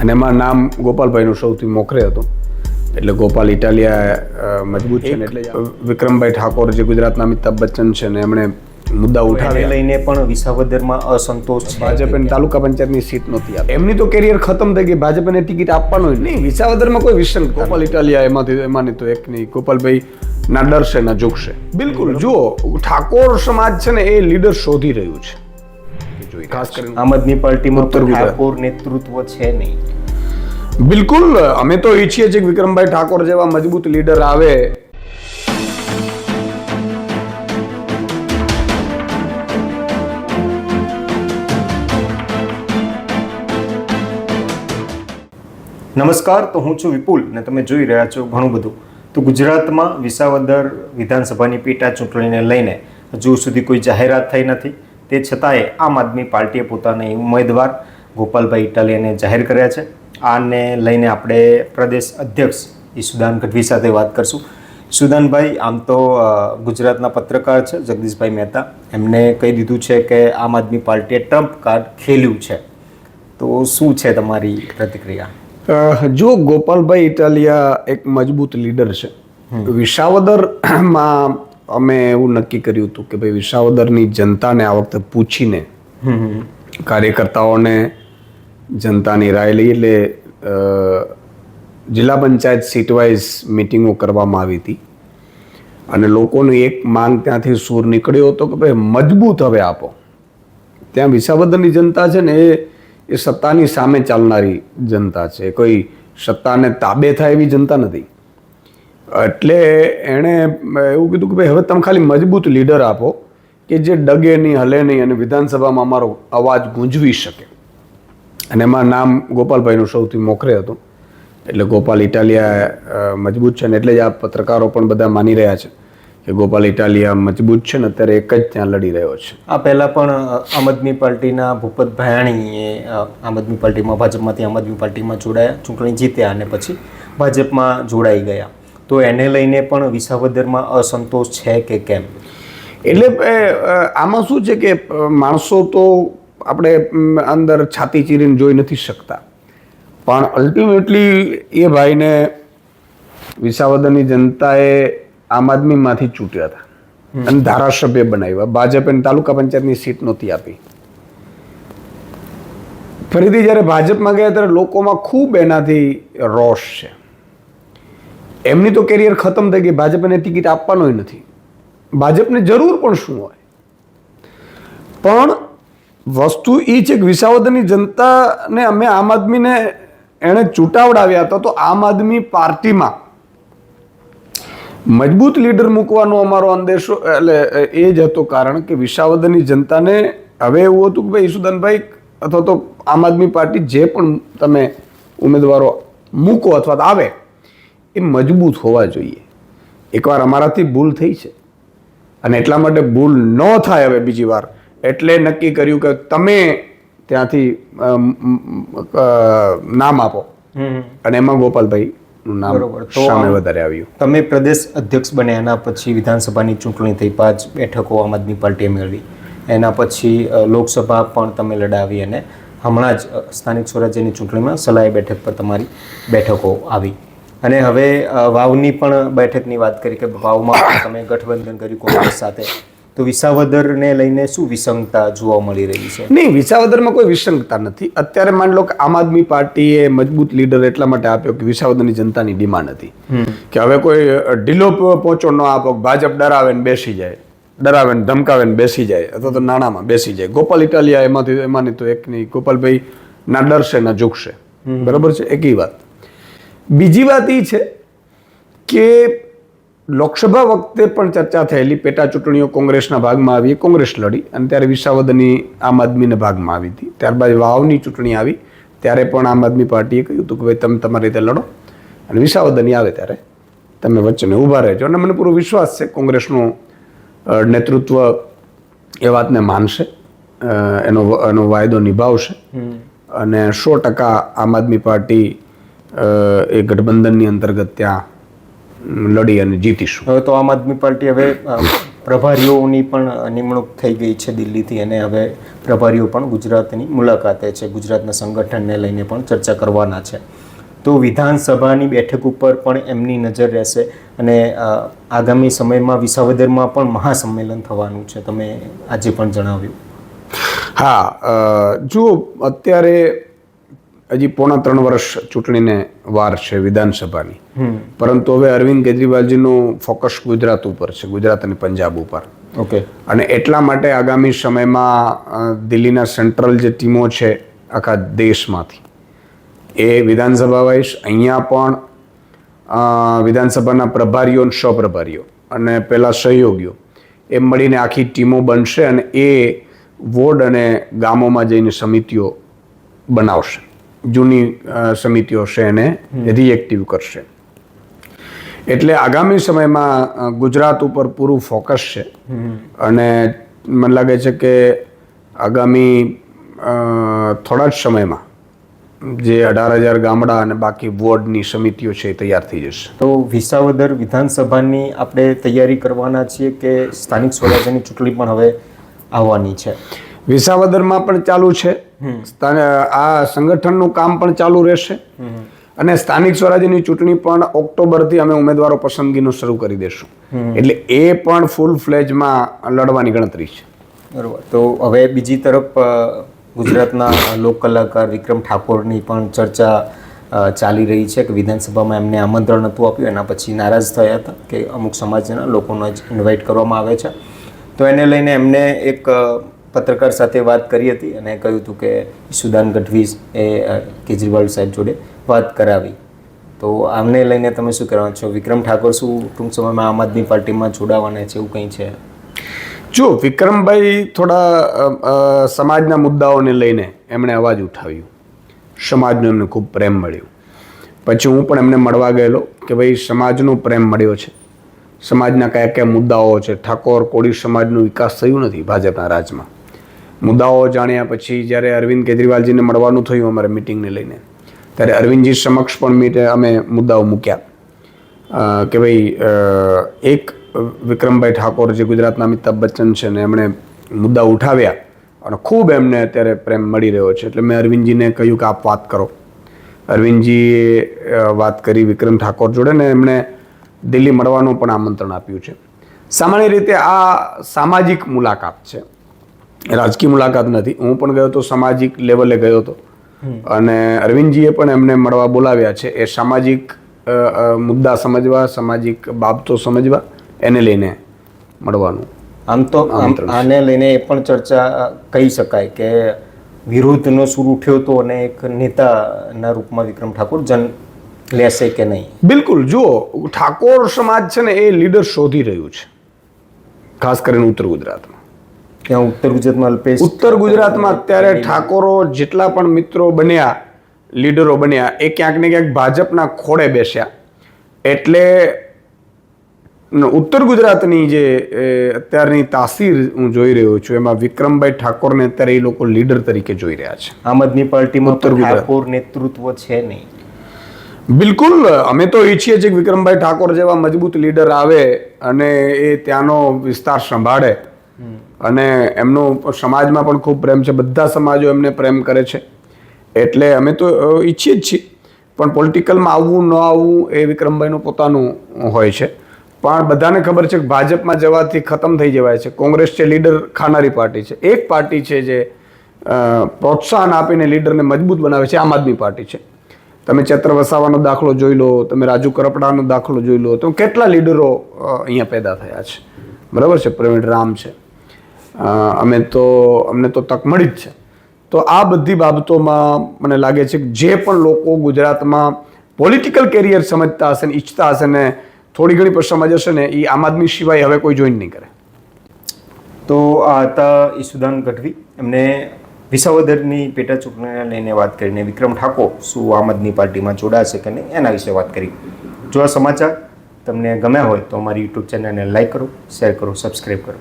અને એમાં નામ ગોપાલભાઈનું સૌથી મોખરે હતું. એટલે ગોપાલ ઇટાલિયા મજબૂત છે ને એટલે વિક્રમભાઈ ઠાકોર જે ગુજરાતના અમિતાભ બચ્ચન છે ને એમણે મુદ્દા ઉઠાવી લઈને પણ વિસાવદરમાં અસંતોષ છે. ભાજપે તાલુકા પંચાયતની સીટ નહોતી આપી. એમની તો કેરિયર ખતમ થઈ ગઈ. ભાજપને ટિકિટ આપવાનો નહીં. વિસાવદરમાં કોઈ વિશન ગોપાલ ઇટાલિયા એમાંથી એમાંની તો એક નહીં. ગોપાલભાઈ ના ડરશે ના ઝૂકશે બિલકુલ. જુઓ ઠાકોર સમાજ છે ને એ લીડર શોધી રહ્યું છે. કે જોઈએ. ખાસ કરીને આમ આદમી પાર્ટીમાં ઉત્તર ઠાકોર નેતૃત્વ છે નહીં. બિલકુલ. અમે તો ઈચ્છીએ છીએ કે વિક્રમભાઈ ઠાકોર જેવા મજબૂત લીડર આવે. નમસ્કાર. તો હું છું વિપુલ અને તમે જોઈ રહ્યા છો ઘણું બધું. તો ગુજરાતમાં વિસાવદર વિધાનસભાની પેટા ચૂંટણીને લઈને હજુ સુધી કોઈ જાહેરાત થઈ નથી. તે છતાંય આમ આદમી પાર્ટીએ પોતાના ઉમેદવાર ગોપાલભાઈ ઇટાલિયાને જાહેર કર્યા છે. આને લઈને આપણે પ્રદેશ અધ્યક્ષ ઈસુદાન ગઢવી સાથે વાત કરશું. સુદાનભાઈ આમ તો ગુજરાતના પત્રકાર છે જગદીશભાઈ મહેતા. એમને કહી દીધું છે કે આમ આદમી પાર્ટીએ ટ્રમ્પ કાર્ડ ખેલ્યું છે. તો શું છે તમારી પ્રતિક્રિયા? જો ગોપાલભાઈ ઇટાલિયા એક મજબૂત લીડર છે. વિસાવદરમાં અમે એવું નક્કી કર્યું હતું કે ભાઈ વિસાવદરની જનતાને આ વખતે પૂછીને કાર્યકર્તાઓને જનતાની રાય લઈ એટલે જિલ્લા પંચાયત સીટ વાઇઝ મિટિંગો કરવામાં આવી હતી. અને લોકોની એક માંગ ત્યાંથી સૂર નીકળ્યો હતો કે ભાઈ મજબૂત હવે આપો. ત્યાં વિસાવદરની જનતા છે ને એ એ સત્તાની સામે ચાલનારી જનતા છે. કોઈ સત્તાને તાબે થાય એવી જનતા નથી. એટલે એણે એવું કીધું કે ભાઈ, હવે તમે ખાલી મજબૂત લીડર આપો કે જે ડગે નહીં, હલે નહીં અને વિધાનસભામાં અમારો અવાજ ગુંજવી શકે. અને એમાં નામ ગોપાલભાઈનું સૌથી મોખરે હતું. એટલે ગોપાલ ઇટાલિયા મજબૂત છે ને એટલે જ આ પત્રકારો પણ બધા માની રહ્યા છે કે ગોપાલ ઇટાલિયા મજબૂત છે ને અત્યારે એક જ ત્યાં લડી રહ્યો છે. આ પહેલાં પણ આમ આદમી પાર્ટીના ભૂપત ભયાણીએ આમ આદમી પાર્ટીમાં, ભાજપમાંથી આમ આદમી પાર્ટીમાં જોડાયા, ચૂંટણી જીત્યા અને પછી ભાજપમાં જોડાઈ ગયા. તો એને લઈને પણ વિસાવદરમાં અસંતોષ છે કે કેમ? એટલે આમાં શું છે કે માણસો તો આપણે અંદર છાતી ચીરીને જોઈ નથી શકતા. પણ અલ્ટિમેટલી એ ભાઈને વિસાવદરની જનતાએ આમ આદમીમાંથી ચૂંટ્યા હતા. અને ધારાસભ્ય બનાવ્યા. ભાજપે તાલુકા પંચાયતની સીટ નહોતી આપી. ફરીથી જ્યારે ભાજપમાં ગયા ત્યારે લોકોમાં ખૂબ એનાથી રોષ છે. એમની તો કેરિયર ખતમ થઈ ગઈ, ભાજપને ટિકિટ આપવાનો નથી. ભાજપને જરૂર પણ શું હોય? પણ વસ્તુ એ છે કે વિસાવદરની જનતાને અમે આમ આદમીને એણે ચૂંટાવડાવ્યા હતા, તો આમ આદમી પાર્ટીમાં મજબૂત લીડર મૂકવાનો અમારો અંદેશો એટલે એ જ હતો કારણ કે વિસાવદરની જનતાને હવે એવું હતું કે ભાઈ ઈસુદાનભાઈ અથવા તો આમ આદમી પાર્ટી જે પણ તમે ઉમેદવારો મૂકો અથવા તો આવે એ મજબૂત હોવા જોઈએ. એકવાર અમારાથી ભૂલ થઈ છે. અને એટલા માટે ભૂલ ન થાય હવે બીજી વાર. એટલે નક્કી કર્યું કે તમે ત્યાંથી નામ આપો. અને એમાં ગોપાલભાઈનું નામ બરોબર. તો સામે વધારે આવ્યું. તમે પ્રદેશ અધ્યક્ષ બન્યા એના પછી વિધાનસભાની ચૂંટણી થઈ પાંચ બેઠકો આમ આદમી પાર્ટીએ મેળવી. એના પછી લોકસભા પણ તમે લડાવી અને હમણાં જ સ્થાનિક સ્વરાજ્યની ચૂંટણીમાં સલાઈ બેઠક પર તમારી બેઠકો આવી. અને હવે વાવની પણ બેઠકની વાત કરી કે વાવમાં તમે ગઠબંધન કર્યું કોંગ્રેસ સાથે. તો વિસાવદરને લઈને શું વિસંગતા જોવા મળી રહી છે? નહીં વિસાવદરમાં કોઈ વિસંગતા નથી. અત્યારે માન લો કે આમ આદમી પાર્ટીએ મજબૂત લીડર એટલા માટે આપ્યો કે વિસાવદરની જનતાની ડિમાન્ડ હતી. કે હવે કોઈ ઢીલો પહોંચો ન આપો ભાજપ ડરાવે ને બેસી જાય. ડરાવે ને ધમકાવે ને બેસી જાય. અથવા તો નાણામાં બેસી જાય. ગોપાલ ઇટાલિયા એમાંથી એમાંની તો એક નહીં ગોપાલભાઈ ના ડરશે ના ઝૂકશે. બરાબર છે? એકી વાત. બીજી વાત એ છે કે લોકસભા વખતે પણ ચર્ચા થયેલી પેટા ચૂંટણીઓ કોંગ્રેસના ભાગમાં આવી કોંગ્રેસ લડી અને ત્યારે વિસાવદની આમ આદમીના ભાગમાં આવી હતી. ત્યારબાદ વાવની ચૂંટણી આવી ત્યારે પણ આમ આદમી પાર્ટીએ કહ્યું હતું કે ભાઈ તમે તમારી રીતે લડો અને વિસાવદની આવે ત્યારે તમે વચ્ચેને ઊભા રહેજો. અને મને પૂરો વિશ્વાસ છે કોંગ્રેસનું નેતૃત્વ એ વાતને માનશે એનો એનો વાયદો નિભાવશે અને સો ટકા આમ આદમી પાર્ટી એ ગઠબંધનની અંતર્ગત ત્યાં લડી અને જીતીશું. હવે તો આમ આદમી પાર્ટી હવે પ્રભારીઓની પણ નિમણૂક થઈ ગઈ છે દિલ્હીથી અને હવે પ્રભારીઓ પણ ગુજરાતની મુલાકાતે છે. ગુજરાતના સંગઠનને લઈને પણ ચર્ચા કરવાના છે. તો વિધાનસભાની બેઠક ઉપર પણ એમની નજર રહેશે અને આગામી સમયમાં વિસાવદરમાં પણ મહાસંમેલન થવાનું છે. તમે આજે પણ જણાવ્યું. હા જો જુઓ અત્યારે હજી પોણા ત્રણ વર્ષ ચૂંટણીને વાર છે વિધાનસભાની. પરંતુ હવે અરવિંદ કેજરીવાલજીનું ફોકસ ગુજરાત ઉપર છે ગુજરાત અને પંજાબ ઉપર. ઓકે અને એટલા માટે આગામી સમયમાં દિલ્હીના સેન્ટ્રલ જે ટીમો છે આખા દેશમાંથી એ વિધાનસભા વાઇઝ અહીંયા પણ વિધાનસભાના પ્રભારીઓ અને સહપ્રભારીઓ અને પેલા સહયોગીઓ એમ મળીને આખી ટીમો બનશે અને એ વોર્ડ અને ગામોમાં જઈને સમિતિઓ બનાવશે. જૂની સમિતિઓ છે એને રિએક્ટિવ કરશે. એટલે આગામી સમયમાં ગુજરાત ઉપર પૂરું ફોકસ છે. અને મને લાગે છે કે આગામી થોડા જ સમયમાં જે અઢાર હજાર ગામડા અને બાકી વોર્ડની સમિતિઓ છે એ તૈયાર થઈ જશે. તો વિસાવદર વિધાનસભાની આપણે તૈયારી કરવાના છીએ કે સ્થાનિક સ્વરાજ્યની ચૂંટણી પણ હવે આવવાની છે? વિસાવદરમાં પણ ચાલુ છે. આ સંગઠનનું કામ પણ ચાલુ રહેશે. અને સ્થાનિક સ્વરાજ્યની ચૂંટણી પણ ઓક્ટોબરથી અમે ઉમેદવારો પસંદગીનું શરૂ કરી દેશું. એટલે એ પણ ફૂલ ફ્લેજમાં લડવાની ગણતરી છે. બરોબર. તો હવે બીજી તરફ ગુજરાતના લોક કલાકાર વિક્રમ ઠાકોરની પણ ચર્ચા ચાલી રહી છે કે વિધાનસભામાં એમને આમંત્રણ નહોતું આપ્યું. એના પછી નારાજ થયા હતા કે અમુક સમાજના લોકોને જ ઇન્વાઇટ કરવામાં આવે છે. તો એને લઈને એમને એક પત્રકાર સાથે વાત કરી હતી અને કહ્યું હતું કે સુદાન ગઢવી એ કેજરીવાલ સાહેબ જોડે વાત કરાવી. તો આમને લઈને તમે શું કરવા છો? વિક્રમ ઠાકોર શું ટૂંક સમયમાં આમ આદમી પાર્ટીમાં જોડાવાના છે એવું કંઈ છે? જો, વિક્રમભાઈ થોડા સમાજના મુદ્દાઓને લઈને એમણે અવાજ ઉઠાવ્યું. સમાજનો એમને ખૂબ પ્રેમ મળ્યો. પછી હું પણ એમને મળવા ગયેલો કે ભાઈ સમાજનો પ્રેમ મળ્યો છે. સમાજના કયા કયા મુદ્દાઓ છે? ઠાકોર કોળી સમાજનો વિકાસ થયું નથી ભાજપના રાજમાં. મુદ્દાઓ જાણ્યા પછી જ્યારે અરવિંદ કેજરીવાલજીને મળવાનું થયું અમારે મિટિંગને લઈને, ત્યારે અરવિંદજી સમક્ષ પણ મીટે અમે મુદ્દાઓ મૂક્યા. કે ભાઈ એક વિક્રમભાઈ ઠાકોર જે ગુજરાતના અમિતાભ બચ્ચન છે ને એમણે મુદ્દા ઉઠાવ્યા અને ખૂબ એમને અત્યારે પ્રેમ મળી રહ્યો છે. એટલે મેં અરવિંદજીને કહ્યું કે આપ વાત કરો. અરવિંદજીએ વાત કરી વિક્રમ ઠાકોર જોડે ને એમણે દિલ્હી મળવાનું પણ આમંત્રણ આપ્યું છે. સામાન્ય રીતે આ સામાજિક મુલાકાત છે. રાજકીય મુલાકાત નથી. હું પણ ગયો તો સામાજિક લેવલે ગયો હતો અને અરવિંદજીએ પણ એમને મળવા બોલાવ્યા છે. એ સામાજિક મુદ્દા સમજવા સામાજિક બાબતો સમજવા એને લઈને મળવાનું આમ તો. આને લઈને એ પણ ચર્ચા કહી શકાય કે વિરોધનો સૂર ઉઠ્યો હતો અને એક નેતાના રૂપમાં વિક્રમ ઠાકોર જન લેશે કે નહીં? બિલકુલ. જુઓ ઠાકોર સમાજ છે ને એ લીડર શોધી રહ્યું છે. ખાસ કરીને ઉત્તર ગુજરાતમાં. ત્યાં ઉત્તર ગુજરાતમાં અલ્પેશ. ઉત્તર ગુજરાતમાં અત્યારે ઠાકોરો જેટલા પણ મિત્રો બન્યા લીડરો બન્યા એ ક્યાંક ને ક્યાંક ભાજપના ખોળે બેસ્યા. એટલે ઉત્તર ગુજરાતની જે અત્યારની તાસીર હું જોઈ રહ્યો છું એમાં વિક્રમભાઈ ઠાકોરને અત્યારે એ લોકો લીડર તરીકે જોઈ રહ્યા છે. આમ આદમી પાર્ટીમાં ઉત્તર ગુજરાત. નેતૃત્વ છે નહીં. બિલકુલ અમે તો ઈચ્છીએ છીએ કે વિક્રમભાઈ ઠાકોર જેવા મજબૂત લીડર આવે અને એ ત્યાંનો વિસ્તાર સંભાળે. અને એમનો સમાજમાં પણ ખૂબ પ્રેમ છે. બધા સમાજો એમને પ્રેમ કરે છે. એટલે અમે તો ઈચ્છીએ જ છીએ. પણ પોલિટિકલમાં આવવું, ન આવવું એ વિક્રમભાઈનું પોતાનું હોય છે. પણ બધાને ખબર છે કે ભાજપમાં જવાથી ખતમ થઈ જવાય છે. કોંગ્રેસ છે, લીડર ખાનારી પાર્ટી છે. એક પાર્ટી છે જે પ્રોત્સાહન આપીને લીડરને મજબૂત બનાવે છે, આમ આદમી પાર્ટી છે. તમે ચૈત્ર વસાવાનો દાખલો જોઈ લો, તમે રાજુ કરપડાનો દાખલો જોઈ લો, તો કેટલા લીડરો અહીંયા પેદા થયા છે. બરાબર છે? પ્રવીણ રામ છે. અમે તો, અમને તો તક મળી જ છે. તો આ બધી બાબતોમાં મને લાગે છે કે જે પણ લોકો ગુજરાતમાં પોલિટિકલ કેરિયર સમજતા હશે ને ઈચ્છતા હશે ને થોડી ઘણી પણ સમજ હશે ને એ આમ આદમી સિવાય હવે કોઈ જોઈન નહીં કરે. તો આ હતા ઈશુદાન ગઢવી. એમને વિસાવદરની પેટા ચૂંટણીને લઈને વાત કરીને વિક્રમ ઠાકોર શું આમ આદમી પાર્ટીમાં જોડાશે કે નહીં એના વિશે વાત કરી. જો આ સમાચાર તમને ગમ્યા હોય તો અમારી યુટ્યુબ ચેનલને લાઈક કરો શેર કરો સબસ્ક્રાઈબ કરો.